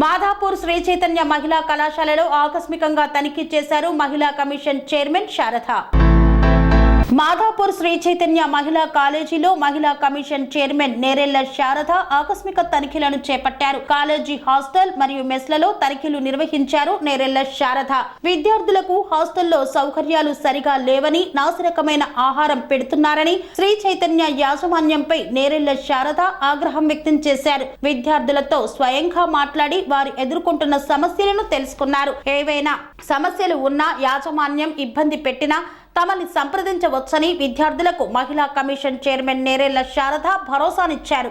మాధాపూర్ శ్రీ చైతన్య మహిళా కళాశాలలో ఆకస్మికంగా తనిఖీ చేశారు మహిళా కమిషన్ చైర్మన్ శారద. మాధాపూర్ శ్రీ చైతన్య మహిళా కాలేజీలో మహిళా కమిషన్ చైర్మన్ నేరెళ్ళ శారద ఆకస్మిక తనిఖీలను చేపట్టారు. కాలేజీ హాస్టల్ మరియు మెస్లలో తనిఖీలు నిర్వహించారు నేరెళ్ళ శారద. విద్యార్థులకు హాస్టల్లో సౌకర్యాలు సరిగా లేవని నాసిరకమైన ఆహారం పెడుతున్నారని శ్రీ చైతన్య యాజమాన్యంపై నేరెళ్ళ శారద ఆగ్రహం వ్యక్తం చేశారు. విద్యార్థులతో స్వయంగా మాట్లాడి వారు ఎదుర్కొంటున్న సమస్యలను తెలుసుకున్నారు. ఏవైనా సమస్యలు ఉన్నా యాజమాన్యం ఇబ్బంది పెట్టినా తమని సంప్రదించవచ్చని విద్యార్థులకు మహిళా కమిషన్ చైర్మన్ నేరేళ్ళ శారద భరోసానిచ్చారు.